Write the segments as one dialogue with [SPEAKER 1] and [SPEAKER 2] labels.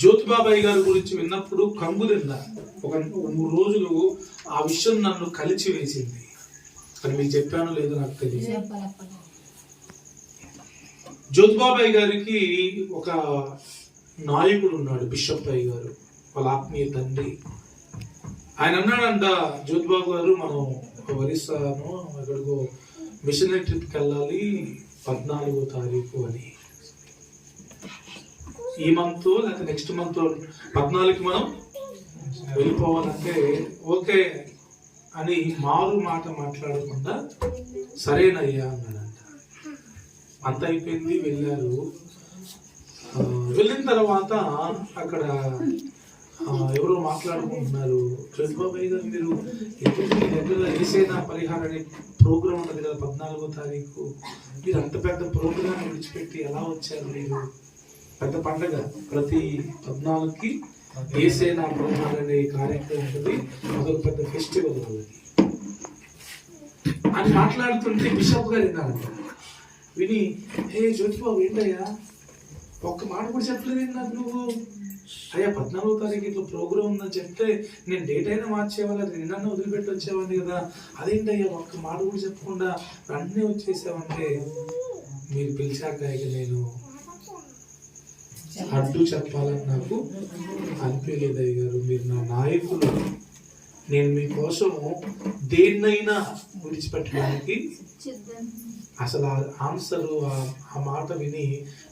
[SPEAKER 1] జ్యోతిబాబాయి గారి గురించి విన్నప్పుడు కంగు తిన్నా ఒక మూడు రోజులు ఆ విషయం నన్ను కలిచి వేసింది. అని మీకు చెప్పానో లేదో నాకు తెలియదు. జ్యోతిబాబాయి గారికి ఒక నాయకుడు ఉన్నాడు బిషప్ అయ్య గారు వాళ్ళ ఆత్మీయ తండ్రి. ఆయన అన్నాడంట జ్యోతిబాబు గారు మనం ఒక ఒరిస్సాను ఎక్కడికో మిషనరీ ట్రిప్కి వెళ్ళాలి పద్నాలుగో తారీఖు అని. ఈ మంత్ లేకపోతే నెక్స్ట్ మంత్ పద్నాలుగుకి మనం వెళ్ళిపోవాలంటే ఓకే అని మారు మాట మాట్లాడకుండా సరేనయ్యా అన్నాడంట. అంత అయిపోయింది వెళ్ళారు. వెళ్ళిన తర్వాత అక్కడ ఎవరో మాట్లాడుకుంటున్నారు. చంద్రబాబు గారు మీరు ఎప్పుడు మీ దగ్గర ఏసైనా పరిహారం అనే ప్రోగ్రామ్ ఉంటుంది కదా పద్నాలుగో తారీఖు. మీరు అంత పెద్ద ప్రోగ్రామ్ విడిచిపెట్టి ఎలా వచ్చారు మీరు? పెద్ద పండగ. ప్రతి పద్నాలుగుకి ఏసైనా పరిహారం అనే కార్యక్రమం ఉంటుంది. అదొక పెద్ద ఫెస్టివల్ వాళ్ళకి అని మాట్లాడుతుంటే బిషప్ గారు విన్నారంట. విని ఏ జ్యోతిబాబు ఏంటయ్యా? ఒక్క మాట కూడా చెప్పలేదు నాకు నువ్వు? అయ్యా పద్నాలుగో తారీఖు ఇట్లా ప్రోగ్రామ్ ఉందని చెప్తే నేను డేట్ అయినా మార్చేవాళ్ళ నిన్న వదిలిపెట్టి వచ్చేవాడిని కదా. అదేంటయ్యా ఒక్క మాట కూడా చెప్పకుండా అన్నీ వచ్చేసావంటే మీరు పిలిచాక ఇక నేను. అడ్డు చెప్పాలని నాకు అనిపించలేదు గారు మీరు నా నాయకులు. నేను మీకోసము దేన్నైనా విడిచిపెట్టడానికి అసలు ఆ ఆన్సర్ ఆ మాట విని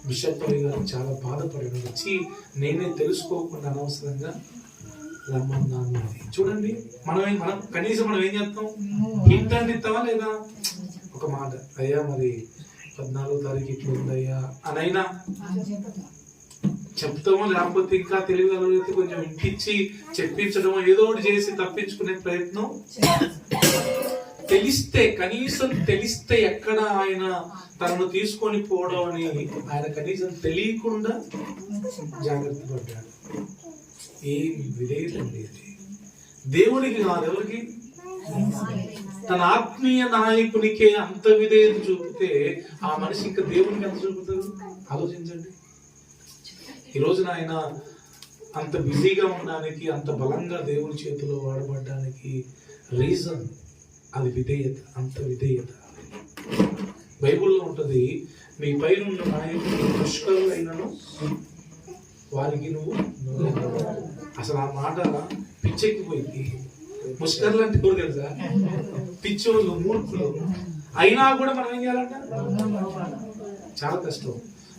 [SPEAKER 1] బిషప్ గారు చాలా బాధపడడం వచ్చి నేనే తెలుసుకోకుండా అనవసరంగా రమ్మన్నాను చూడండి మనం మనం కనీసం మనం ఏం చేస్తాం? హింట్ అంటే ఇస్తావా లేదా? ఒక మాట. అయ్యా మరి పద్నాలుగో తారీఖు ఇట్లా ఉందయ్యా అనైనా చెప్తామో లేకపోతే ఇంకా తెలియగలిగితే కొంచెం ఇంటిచ్చి చెప్పించడం ఏదో ఒకటి చేసి తప్పించుకునే ప్రయత్నం తెలిస్తే కనీసం తెలిస్తే ఎక్కడ ఆయన తనను తీసుకొని పోవడం అని ఆయన కనీసం తెలియకుండా జాగ్రత్త పడ్డాడు. ఏం విధేయతండి అది. దేవునికి కాదు తన ఆత్మీయ నాయకునికే అంత విధేయత చూపితే ఆ మనిషి ఇంకా దేవునికి ఎంత చూపుతారు? ఆలోచించండి. ఈ రోజున ఆయన అంత బిజీగా ఉండడానికి అంత బలంగా దేవుని చేతిలో వాడబడడానికి రీజన్ అది విధేయత అంత విధేయత. బైబిల్లో ఉంటుంది మీ పైన ఉన్న నాయకుడు పుష్కరులైనను వారికి నువ్వు అసలు ఆ మాట పిచ్చెక్కిపోయింది. ముష్కర్లు అంటే ఎవరు తెలుసా? పిచ్చోళ్ళు మూర్ఖులు. అయినా కూడా మనం ఏం చేయాలంట? చాలా కష్టం.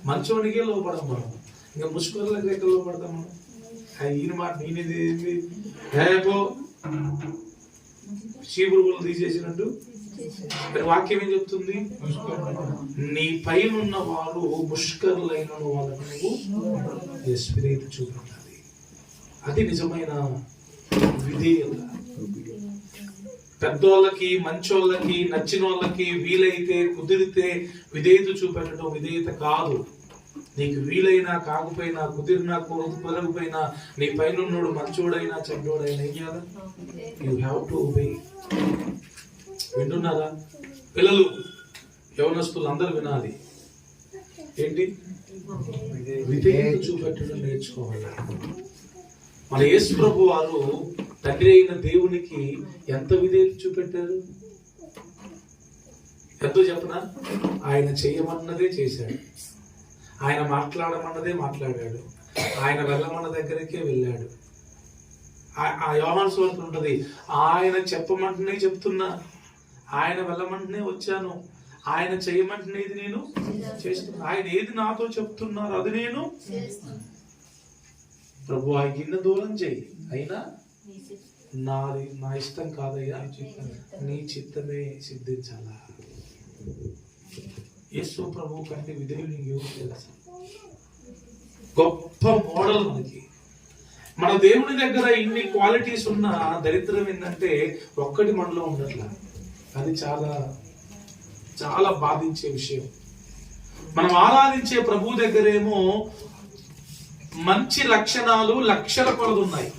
[SPEAKER 1] మంచోనికే లోపడం మనం. ఇంకా ముష్కర్లకు ఎక్కడ పడతాం మనం. ఈయన మాట నేనేది ఏంది? చీపురుగులు తీసేసినట్టు. వాక్యం ఏం చెప్తుంది? నీ పైన ఉన్న వారు ముష్కరులైన వాళ్ళకు నువ్వు ఎస్పిరేట్ చూపించాలి అది నిజమైన విధేయత పెద్దోళ్ళకి మంచోళ్ళకి నచ్చిన వాళ్ళకి వీలైతే కుదిరితే విధేయత చూపెట్టడం విధేయత కాదు. నీకు వీలైనా కాకపోయినా కుదిరినా కుదరదు కుదరకపోయినా నీ పైన ఉన్నోడు మంచోడైనా చెడ్డోడైనా ఏం చేయాలి? యూ హ్యావ్ టు ఒబే వింటున్నారా? పిల్లలు యవనస్తులు అందరూ వినాలి. ఏంటి? విధేయత చూపెట్టడం నేర్చుకోవాలి. మన యేసు ప్రభు వారు తండ్రి అయిన దేవునికి ఎంత విధేయత చూపెట్టారు? ఎంతో చెప్పనా? ఆయన చేయమన్నదే చేశాడు. ఆయన మాట్లాడమన్నదే మాట్లాడాడు. ఆయన వెళ్ళమన్న దగ్గరికే వెళ్ళాడు. ఆ- ఆ యోహాను సువార్త ఉంటది ఆయన చెప్పమంటేనే చెప్తున్నా. ఆయన వెళ్ళమంటేనే వచ్చాను. ఆయన చేయమంటేనే ఇది నేను చేస్తున్నా. ఆయన ఏది నాతో చెప్తున్నారు అది నేను ప్రభు ఆ గిన్నె దూరం చేయి. అయినా నాది నా ఇష్టం కాదయ్యా నీ చిత్తమే సిద్ధించాలా? యేసు ప్రభు కంటే విధేయుని ఎవరు తెలుసు గొప్ప మోడల్ మనకి. మన దేవుని దగ్గర ఇన్ని క్వాలిటీస్ ఉన్న దరిద్రం ఏంటంటే ఒక్కటి మనలో ఉండట్ల. అది చాలా చాలా బాధించే విషయం. మనం ఆరాధించే ప్రభు దగ్గరేమో మంచి లక్షణాలు లక్షల కొలది ఉన్నాయి.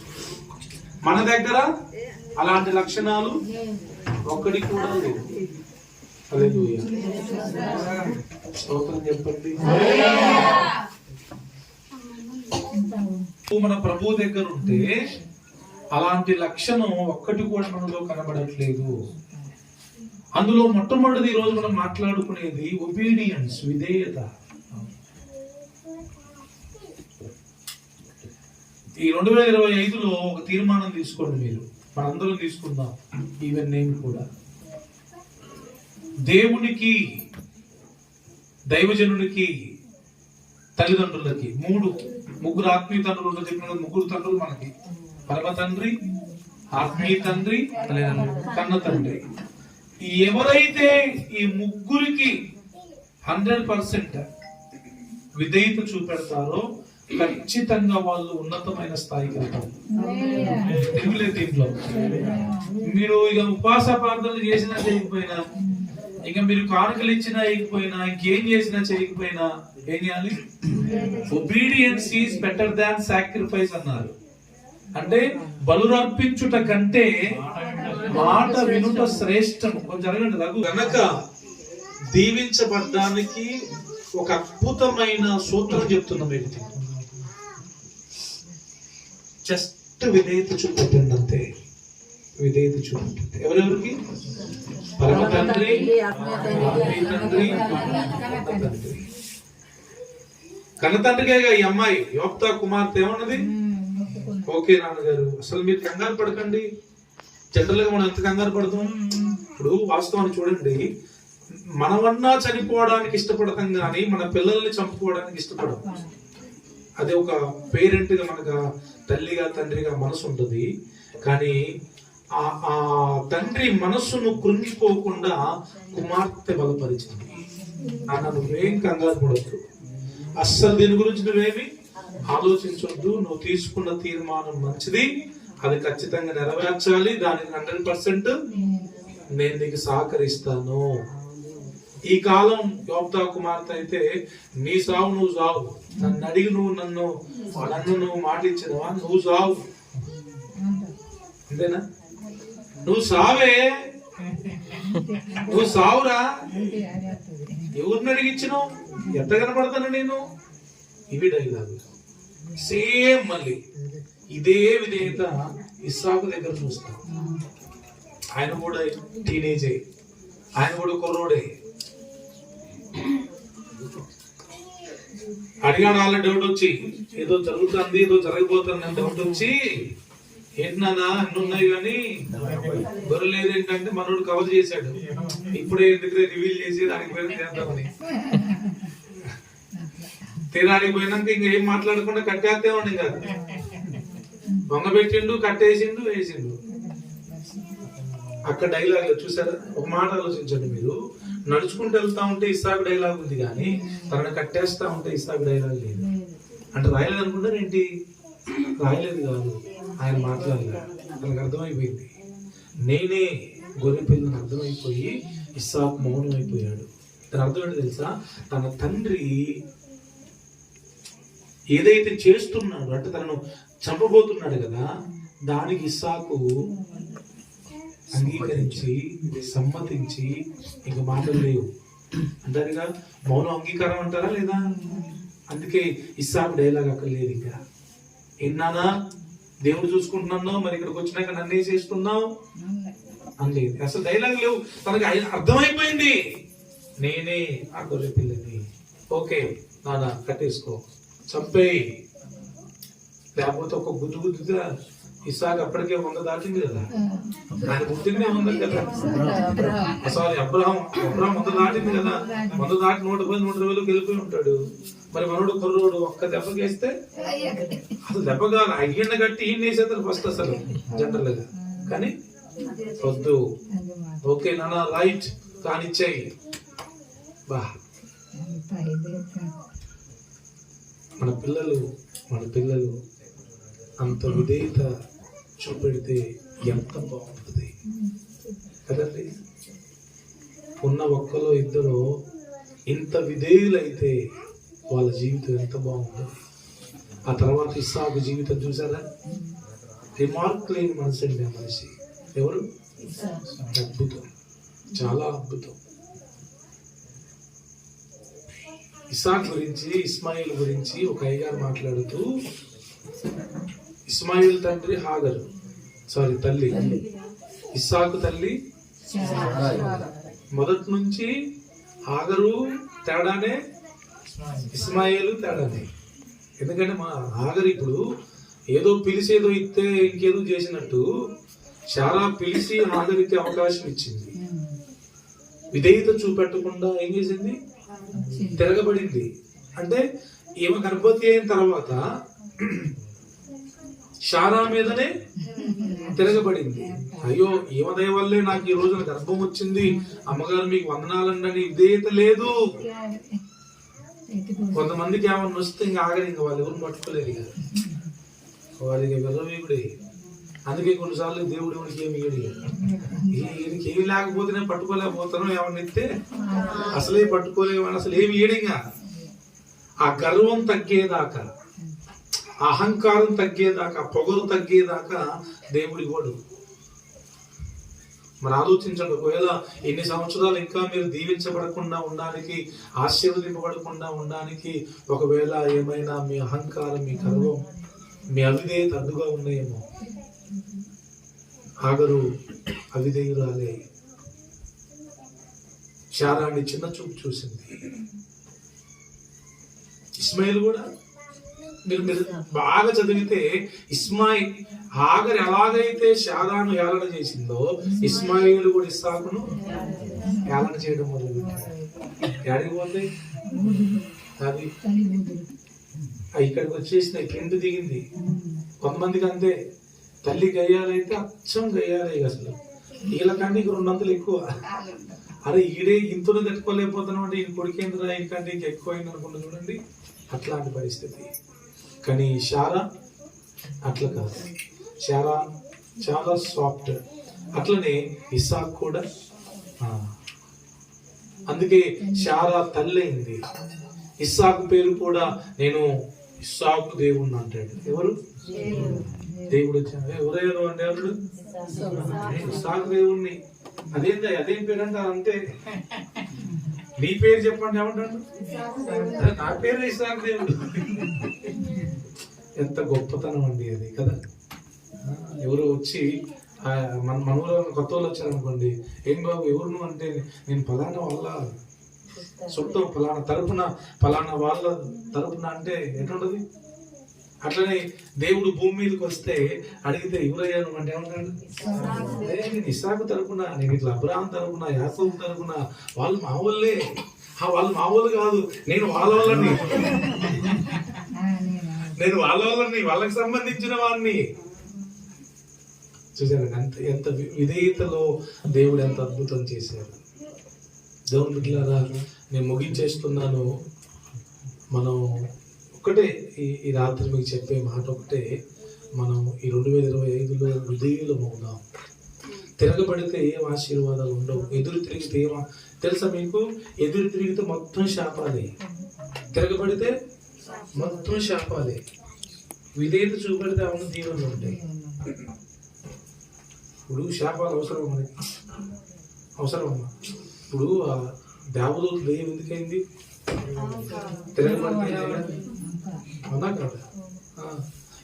[SPEAKER 1] మన దగ్గర అలాంటి లక్షణాలు ఒక్కడి కూడా లేవు. స్తోత్రం చెప్పండి. మన ప్రభు దగ్గర ఉంటే అలాంటి లక్షణం ఒక్కటి కూడా మనలో కనబడట్లేదు. అందులో మొట్టమొదటిది ఈ రోజు మనం మాట్లాడుకునేది ఒబీడియన్స్ విధేయత. ఈ రెండు వేల ఇరవై ఐదులో ఒక తీర్మానం తీసుకోండి మీరు. మనందరం తీసుకుందాం ఈవెన్ నేను కూడా. దేవునికి దైవజనునికి తల్లిదండ్రులకి మూడు ముగ్గురు ఆత్మీయ తండ్రులు చెప్పిన ముగ్గురు తండ్రులు మనకి. పరమ తండ్రి ఆత్మీయ తండ్రి కన్న తండ్రి. ఎవరైతే ఈ ముగ్గురికి హండ్రెడ్ పర్సెంట్ విధేయత చూపెడతారో ఖచ్చితంగా వాళ్ళు ఉన్నతమైన స్థాయికి వెళ్తారు. దీంట్లో మీరు ఇక ఉపవాస ప్రార్థనలు చేసినా చేయకపోయినా ఇక మీరు కానుకలు ఇచ్చినా ఇకపోయినా ఇంకేం చేసినా చేయకపోయినా ఏం చేయాలి? Obedience is better than sacrifice అన్నారు. అంటే బలురర్పించుట కంటే మాట వినుట శ్రేష్టం కొంచెం జరగండి రఘు. కనుక దీవించబడ్డానికి ఒక అద్భుతమైన సూత్రం చెప్తున్న వ్యక్తి జస్ట్ విధేయత చూపెట్టండి అంతే. విధేయత చూపెట్టండి ఎవరెవరికి? పరమ తండ్రి తండ్రి ఈ అమ్మాయి యోప్తా కుమార్తె ఏమన్నది? ఓకే నాన్నగారు అసలు మీరు కంగారు పడకండి. జనరల్గా మనం ఎంత కంగారు పడతాం? ఇప్పుడు వాస్తవాన్ని చూడండి. మనమన్నా చనిపోవడానికి ఇష్టపడతాం కానీ మన పిల్లల్ని చంపుకోవడానికి ఇష్టపడం అదే ఒక పేరెంట్గా మనకు తల్లిగా తండ్రిగా మనసు ఉంటుంది. కానీ ఆ తండ్రి మనస్సును కృంగిపోకుండా కుమార్తె బలపరిచింది. నాన్న నువ్వేం కంగారు పడద్దు. అస్సలు దీని గురించి నువ్వేమి ఆలోచించొద్దు. నువ్వు తీసుకున్న తీర్మానం మంచిది. అది ఖచ్చితంగా నెరవేర్చాలి. దానికి హండ్రెడ్ పర్సెంట్ నేను నీకు సహకరిస్తాను. ఈ కాలం యోప్తా కుమార్తె అయితే నీ సావు నువ్వు సావు. నన్ను అడిగి నువ్వు నన్ను నన్ను నువ్వు మాట ఇచ్చినవా నువ్వు సావు. అంతేనా? నువ్వు సావే. నువ్వు సావురా. ఎవరిని అడిగించినావు ఎంత కనపడతాను నేను? ఇవి డైలాగ్ సేమ్ మళ్ళీ ఇదే విధేయత ఇస్సాకు దగ్గర చూస్తాం. ఆయన కూడా టీనేజే ఆయన కూడా కుర్రోడే. అడిగాడు వాళ్ళ డౌట్ వచ్చి ఏదో జరుగుతుంది ఏదో జరగబోతుంది అని డౌట్ వచ్చి ఏంటన్నా అన్ని ఉన్నాయి కానీ గొర్రెలేదు ఏంటంటే మనోడు కవర్ చేశాడు. ఇప్పుడే ఎందుకు రివీల్ చేసి దానికి పేరు చేద్దామని తీరానికి పోయినాక ఇంకేం మాట్లాడకుండా కట్టేస్తే ఉండి కాదు. దొంగ పెట్టిండు కట్టేసిండు వేసిండు. అక్కడ డైలాగ్ చూసారా? ఒక మాట ఆలోచించండి మీరు. నడుచుకుంటూ వెళ్తా ఉంటే ఇస్సాకు డైలాగ్ ఉంది కానీ తనని కట్టేస్తా ఉంటే ఇస్సాకు డైలాగ్ లేదు. అంటే రాయలేదు అనుకుంటారు ఏంటి రాయలేదు కాదు. ఆయన మాట్లాడినాడు. అతనికి అర్థమైపోయింది. నేనే గొర్రె పిల్లని అర్థమైపోయి ఇస్సాకు మౌనం అయిపోయాడు. దాని అర్థం ఏంటి తెలుసా? తన తండ్రి ఏదైతే చేస్తున్నాడు అంటే తనను చంపబోతున్నాడు కదా దానికి ఇస్సాకు అంగీకరించి సమ్మతించి ఇంక మాటలు లేవు. అంటారుగా మౌనం అంగీకారం అంటారా లేదా? అందుకే ఇస్సాకు డైలాగ్ అక్కడ లేదు ఇంకా. ఎన్నానా దేవుడు చూసుకుంటున్నాను మరి ఇక్కడికి వచ్చినాక నన్ను ఏం చేస్తున్నావు? అనలేదు అసలు డైలాగ్ లేవు. తనకి అర్థమైపోయింది. నేనే ఆ గొర్రె పిల్లని. ఓకే నాన్న కట్టేసుకో. చంపేయి. లేకపోతే ఒక గుద్దు గుద్దుగా ఇసాక అప్పటికే వంద దాటింది కదా. దాని గుర్తుగానే ఉంది కదా. సారీ అబ్రహం అబ్రహం వంద దాటింది కదా. వంద దాటి నూట పది నూట ఇరవైలోకి వెళ్ళిపోయి ఉంటాడు. మరి మనోడు కుర్రోడు ఒక్క దెబ్బకేస్తే అసలు దెబ్బ కాదు కట్టి ఈయన వేసేస్తారు ఫస్ట్ అసలు జనరల్గా. కానీ వద్దు. ఓకే నాన్న రైట్ కానిచ్చాయి. బా. మన పిల్లలు మన పిల్లలు అంత విధేయత చూపెడితే ఎంత బాగుంటుంది. కదండి? ఉన్న ఒక్కలో ఇద్దరు ఇంత విధేయులైతే వాళ్ళ జీవితం ఎంత బాగుంటుంది ఆ తర్వాత ఇస్సాకు జీవితం చూసారా రిమార్క్ లేని మనసు అండి ఆ మనిషి. ఎవరు? అద్భుతం. చాలా అద్భుతం. ఇసాక్ గురించి ఇస్మాయిల్ గురించి ఒక అయ్యగారు మాట్లాడుతూ ఇస్మాయిల్ తండ్రి హాగరు సారీ తల్లి. ఇస్సాకు తల్లి. మొదటి నుంచి హాగరు తేడానే ఇస్మాయిల్ తేడాది ఎందుకంటే మా హాగరు ఇప్పుడు ఏదో పిలిచి ఏదో ఇస్తే ఇంకేదో చేసినట్టు చాలా పిలిచి హాగరికి అవకాశం ఇచ్చింది. విధేయత చూపెట్టకుండా ఏం చేసింది? తిరగబడింది. అంటే ఈమె గర్భవతి అయిన తర్వాత షారా మీదనే తిరగబడింది. అయ్యో ఈమె దయ వల్లే నాకు ఈ రోజున గర్భం వచ్చింది. అమ్మగారు మీకు వందనాలండి విధేయత లేదు. కొంతమందికి ఏమన్నా వస్తే ఇంకా ఆగరు ఇంకా వాళ్ళు ఎవరు పట్టుకోలేదు ఇక. వాళ్ళకి విర్రవీగుడే అందుకే కొన్నిసార్లు దేవుడు ఎవరికి ఏమి ఇయ్యడు ఈయనకి ఏమి లేకపోతేనే పట్టుకోలేకపోతాను ఏమన్నా ఇస్తే అసలే పట్టుకోలేమని అసలు ఏమి ఇయ్యడింగా ఆ గర్వం తగ్గేదాకా అహంకారం తగ్గేదాకా పొగరు తగ్గేదాకా దేవుడి వాడు మరి ఆలోచించండి. ఒకవేళ ఎన్ని సంవత్సరాలు ఇంకా మీరు దీవించబడకుండా ఉండడానికి ఆశీర్వదింపబడకుండా ఉండడానికి ఒకవేళ ఏమైనా మీ అహంకారం మీ గర్వం మీ అవిధేయత అడ్డుగా ఉన్నాయేమో ఆగరు అవిధేయురాలే శారాన్ని చిన్న చూపు చూసింది. ఇస్మాయిల్ కూడా మీరు మీరు బాగా చదివితే ఇస్మాయిల్ ఆగర్ ఎలాగైతే శారాను ఏలన చేసిందో ఇస్మాయిల్. కూడా ఇస్సాకును ఏలన చేయడం మొదలు ఎక్కడికి పోతే? అది ఇక్కడికి వచ్చేసిన కింద దిగింది. కొంతమందికి అంతే. తల్లి గయ్యాలైతే అచ్చం గయ్యాలే అసలు. వీళ్ళకంటే ఇంక రెండంతలు ఎక్కువ. అరే ఈడే ఇంతలో తట్టుకోలేకపోతున్నాం అంటే ఈయన కొడుకేంద్రా? ఇంకంటే ఇంక ఎక్కువ అయింది అనుకుంటా చూడండి. అట్లాంటి పరిస్థితి. కానీ షారా అట్లా కాదు. షారా చాలా సాఫ్ట్ అట్లనే ఇసాక్ కూడా అందుకే షారా తల్లైంది. ఇస్సాక్ ఇస్సాకు పేరు కూడా నేను ఇస్సాకు దేవుణ్ణి అంటాడు. ఎవరు? దేవుడు వచ్చాడు ఎవరేదో అంటే ఎవరు ఇస్సాకు దేవుణ్ణి. అదేందా? అదేం పేరు అంట అంతే నీ పేరు చెప్పండి ఏమంటాడు? నా పేరు ఇస్సాకు దేవుడు. ఎంత గొప్పతనం అండి అది కదా? ఎవరో వచ్చి మన మన ఊరు కొత్త వాళ్ళు వచ్చారనుకోండి ఏం బాబు ఎవరు అంటే నేను ఫలానా వల్ల చుట్టం ఫలానా తరపున ఫలానా వాళ్ళ తరపున అంటే ఎట్లుంటది? అట్లనే దేవుడు భూమి మీదకి వస్తే అడిగితే ఎవరయ్యా నువ్వు? అంటే ఏమంటాడు? "ఏ, నేను ఇస్సాకు తరపున నేను ఇట్లా అబ్రాహం తరపున యాకోబు తరపున వాళ్ళు మా వాళ్ళే ఆ, వాళ్ళు మా వాళ్ళు కాదు నేను వాళ్ళ వాళ్ళని. నేను వాళ్ళ వాళ్ళని వాళ్ళకి సంబంధించిన వాడిని చూసారు ఎంత ఎంత వి- విధేయతలో దేవుడు ఎంత అద్భుతం చేశారు దేవుని బిడ్డలారా నేను ముగించేస్తున్నాను. మనం ఒకటే ఈ ఈ రాత్రి మీకు చెప్పే మాట ఒకటే. మనం ఈ రెండు వేల ఇరవై ఐదులో విధేయులం అవుదాం తిరగబడితే ఏం ఆశీర్వాదాలు ఉండవు. ఎదురు తిరిగితే ఏం తెలుసా మీకు? ఎదురు తిరిగితే మొత్తం శాపాలే. తిరగబడితే మొత్తం శాపాలే విధేయత చూపెడితే అవును దీవెనలు ఉంటాయి. ఇప్పుడు శాపాలు అవసరం మనకి అవసరమమ్మా ఇప్పుడు దేవదూత దయ్యం ఎందుకైంది అవునా కదా?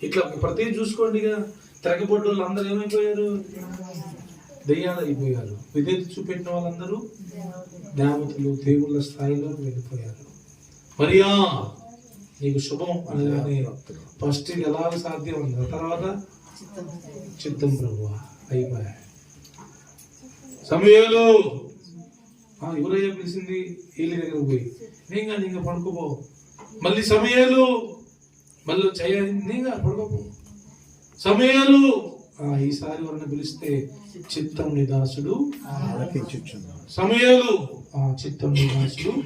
[SPEAKER 1] ఇట్లా ప్రతి చూసుకోండి ఇక. తిరగబడ్డ వాళ్ళందరూ ఏమైపోయారు? దయ్యాలు అయిపోయారు. విధేత చూపెట్టిన వాళ్ళందరూ దేవతలు దేవుళ్ళ స్థాయిలో వెళ్ళిపోయారు. మరియా నీకు శుభం అనగానే ఫస్ట్ ఎలా సాధ్యం ఉంది? ఆ తర్వాత చిత్తం ప్రభు. అయిపోయా. సమయాలు. ఎవరయ్యా పిలిచింది వీళ్ళ దగ్గర పోయి. నేను కానీ ఇంకా పడుకోపో. మళ్ళీ సమయాలు. మళ్ళీ చెయ్య నేను పడుకోపో. సమయాలు. ఆ, ఈసారి ఎవరైనా పిలిస్తే చిత్తం నిదాసుడు సమయాలు. ఆ, చిత్తం నిదాసుడు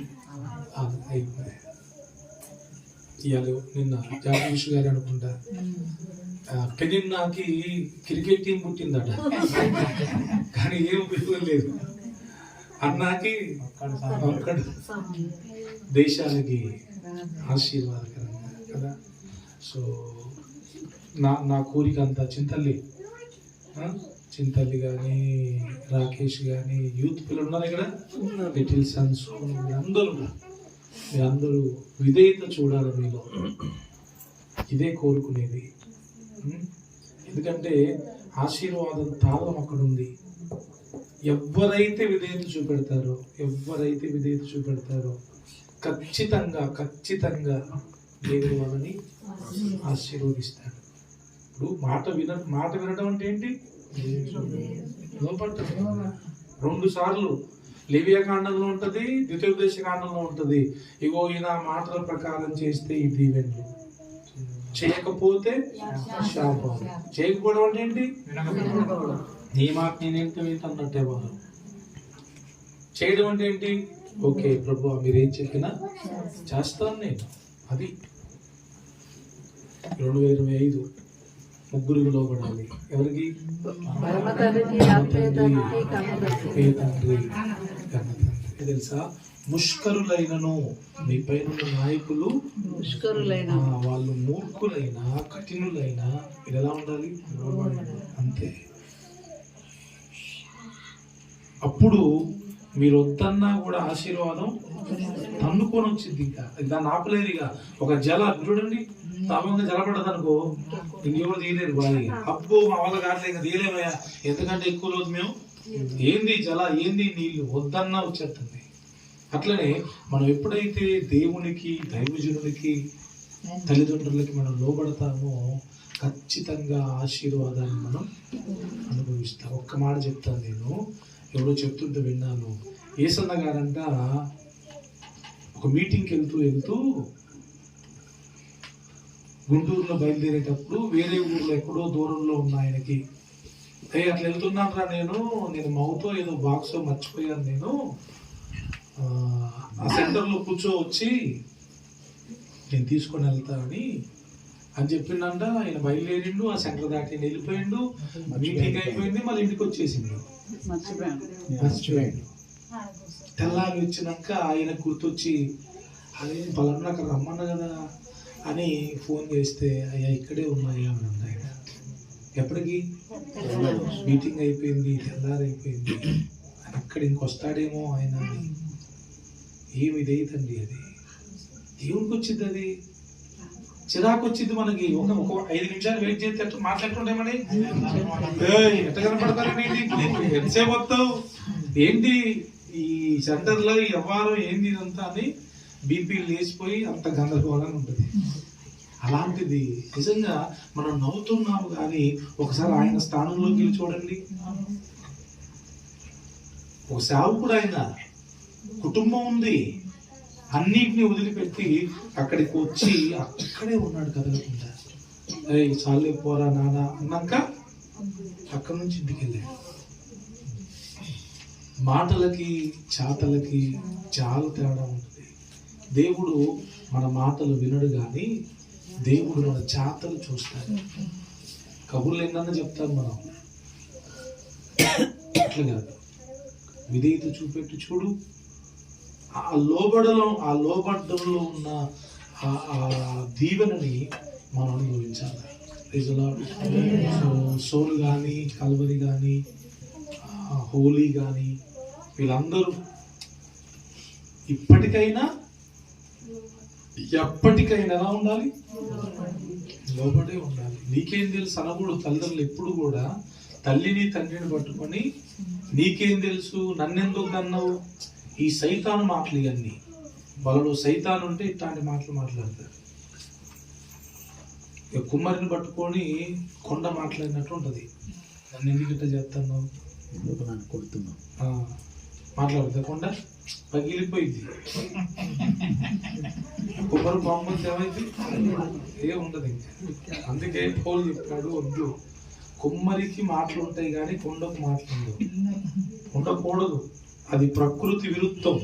[SPEAKER 1] ఆ, అయిపోయాయి ఇవాళ నిన్న జాగేష్ గారు అనుకుంటా. పెనిన్నాకి క్రికెట్ టీం పుట్టిందట. కానీ ఏం ఉపయోగం లేదు. అన్నాకి ఒక్కడు. దేశానికి ఆశీర్వాదకరంగా కదా. సో నా నా కోరిక అంతా చింతల్లి? చింతల్లి కానీ రాకేష్ కానీ యూత్ పిల్లలు ఉన్నారు ఇక్కడ. లిటిల్ సన్స్ అందరూ మీరందరూ విధేయత చూడాలి మీలో. ఇదే కోరుకునేది? ఎందుకంటే ఆశీర్వాదం తాళం అక్కడ ఉంది ఎవరైతే విధేయత చూపెడతారో ఎవరైతే విధేయత చూపెడతారో ఖచ్చితంగా ఖచ్చితంగా దేవుడు వాళ్ళని ఆశీర్వదిస్తాడు. ఇప్పుడు మాట విన మాట వినడం అంటే ఏంటి? లోపడటం రెండు సార్లు లివియా కాండంలో ఉంటది ద్వితీయోపదేశ కాండంలో ఉంటది. ఇగో ఈయన మాటల ప్రకారం చేస్తే ఈ దీవెనలు. చేయకపోతే శాపం చేయకపోవడం అంటే ఏంటి? నీ మాట నేనేంటో ఏంటన్నట్టే వాళ్ళు. చేయడం అంటే ఏంటి? ఓకే ప్రభు మీరేం చెప్పినా చేస్తాను నేను. అది. రెండు వేల ఇరవై ఐదు ముగ్గురికి లోపడాలి ఎవరికి? తండ్రి తెలుసా? ముష్కరులైనను మీ పైన నాయకులు
[SPEAKER 2] ముష్కరులైన.
[SPEAKER 1] వాళ్ళు మూర్ఖులైన కఠినులైన మీరు ఎలా ఉండాలి? అంతే. అప్పుడు మీరు వద్దన్నా కూడా ఆశీర్వాదం తన్నుకొని వచ్చింది ఇంకా. దాన్ని ఆపలేదు ఇక. ఒక జల చూడండి తాపంగా జలపడదు అనుకో. ఇంకెవరు తీయలేరు బాగా. అబ్బో మా వాళ్ళ కాట్లే ఇంకా తీయలేమయ్యా. ఎందుకంటే ఎక్కువ రోజు మేము ఏంది జల ఏంది నీళ్ళు వద్దన్నా వచ్చేస్తుంది అట్లనే మనం ఎప్పుడైతే దేవునికి దైవజనునికి తల్లిదండ్రులకి మనం లోబడతామో ఖచ్చితంగా ఆశీర్వాదాన్ని మనం అనుభవిస్తాం. ఒక్క మాట చెప్తాను నేను. ఎవరో చెప్తుంటే విన్నాను. ఏసన్న గారంట ఒక మీటింగ్కి వెళ్తూ వెళ్తూ గుంటూరులో బయలుదేరేటప్పుడు వేరే ఊర్లో ఎక్కడో దూరంలో ఉన్న ఆయనకి ఏ అట్లా వెళ్తున్నాను నేను. నేను మౌతో ఏదో బాక్స్ మర్చిపోయాను నేను. ఆ, సెంటర్లో కూర్చో వచ్చి నేను తీసుకొని వెళ్తా అని. అని చెప్పిండంట. ఆయన బయలుదేరిండు ఆ సెంటర్ దాటి వెళ్ళిపోయిండు. మీటింగ్ అయిపోయింది మళ్ళీ ఇంటికి వచ్చేసిండు. మర్చిపోయాడు తెల్లారి వచ్చినాక ఆయన గుర్తొచ్చి అదే పలానా అక్కడ రమ్మన్నా కదా అని ఫోన్ చేస్తే అయ్యా ఇక్కడే ఉన్నాయా అని అన్నాడు ఆయన. ఎప్పటికి? మీటింగ్ అయిపోయింది తెల్లారి అయిపోయింది. ఇక్కడ ఇంకొస్తాడేమో ఆయన ఏమి ఇదైతండి అది. దేవునికి వచ్చింది అది. చిరాకు వచ్చింది మనకి. ఒక ఒక ఐదు నిమిషాలు వెయిట్ చేస్తే ఎట్లా మాట్లాడుతుంటామని ఎట్ట కనపడతారండి నీకు ఎంతసేపు వస్తావు ఏంటి ఈ సెంటర్లో ఈ వ్యవహారం ఏంది ఇదంతా అని బీపీ లేచిపోయి అంత గందరగోళంగా ఉంటుంది. అలాంటిది నిజంగా మనం నవ్వుతున్నాము కానీ ఒకసారి ఆయన స్థానంలోకి వెళ్ళి చూడండి. ఒక సేవకుడు ఆయన కుటుంబం ఉంది. అన్నిటిని వదిలిపెట్టి అక్కడికి వచ్చి అక్కడే ఉన్నాడు కదలకుండా. అరే చాలే పోరా నాన్న అన్నాక అక్కడి నుంచి ఇంటికి వెళ్ళాడు. మాటలకి చాతలకి చాలా తేడా ఉంటుంది. దేవుడు మన మాటలు వినడు కానీ దేవుడు మన చాతలు చూస్తాడు. కబుర్లు ఏంటన్నా చెప్తారు మనం. అట్లా కాదు. విధేయత చూపెట్టి చూడు. ఆ లోబడలో ఆ లోబడ్డంలో ఉన్న ఆ- దీవెనని మనం అనుభవించాలి. సోలు కానీ కల్వరి కానీ హోలీ కానీ వీళ్ళందరూ ఇప్పటికైనా ఎప్పటికైనా ఎలా ఉండాలి? లోబడే ఉండాలి. నీకేం తెలుసు? అనకూడదు. తల్లిదండ్రులు ఎప్పుడు కూడా తల్లిని తండ్రిని పట్టుకొని నీకేం తెలుసు? నన్నెందుకు అన్నావు? ఈ సైతాను మాటలు ఇవన్నీ. వాళ్ళలో సైతాను ఉంటే ఇట్లాంటి మాటలు మాట్లాడతారు. ఇక కుమ్మరిని పట్టుకొని కొండ మాట్లాడినట్టు ఉంటది. నన్ను ఎందుకు ఇట్లా చేస్తున్నావు
[SPEAKER 3] కొడుతున్నాం
[SPEAKER 1] ఆ, మాట్లాడతా కొండ పగిలిపోయింది. కొబ్బరి బాంబు ఏమైంది ఏ ఉండదు అందుకే పోల్ చెప్పాడు వద్దు. కుమ్మరికి మాటలు ఉంటాయి కానీ కొండకు మాటలు ఉండకూడదు. అది ప్రకృతి విరుద్ధం.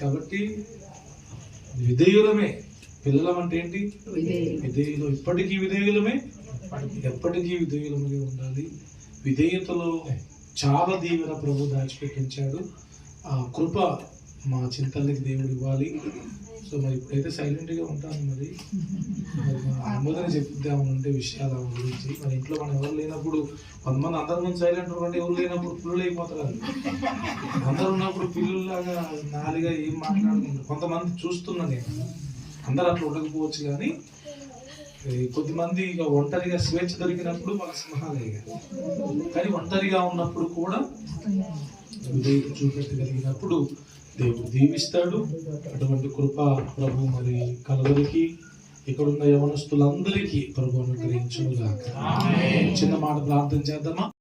[SPEAKER 1] కాబట్టి విధేయులమే. పిల్లలం అంటే ఏంటి? విధేయులు. ఇప్పటికీ విధేయులమే? ఎప్పటికీ విధేయులమే ఉండాలి. విధేయతలో చాలా దీవెన ప్రభు దాచిపెట్టించాడు. ఆ కృప మా చింతలకి దేవుడు ఇవ్వాలి. సో మరి ఇప్పుడైతే సైలెంట్గా ఉంటాను మరి. మరి చెప్తే అమ్మదని విషయాలు ఉండే విషయాల గురించి. మరి ఇంట్లో మనం ఎవరు లేనప్పుడు కొంతమంది అందరి ముందు సైలెంట్ ఉంటే ఎవరు లేనప్పుడు పిల్లలు అయిపోతారు. అందరు ఉన్నప్పుడు పిల్లల్లాగా నాలుగా ఏం మాట్లాడుకుంటారు కొంతమంది చూస్తున్నా నేను. అందరు అట్లా ఉండకపోవచ్చు కానీ కొద్దిమంది ఇక ఒంటరిగా స్వేచ్ఛ దొరికినప్పుడు మన సింహాలే. కానీ ఒంటరిగా ఉన్నప్పుడు కూడా విధేయత చూపెట్టగలిగినప్పుడు దేవుడు దీవిస్తాడు. అటువంటి కృప ప్రభు మరి కలవరికి ఇక్కడున్న యవనస్తులందరికీ ప్రభు అనుగ్రహించుగాక చిన్న మాట ప్రార్థన చేద్దామా?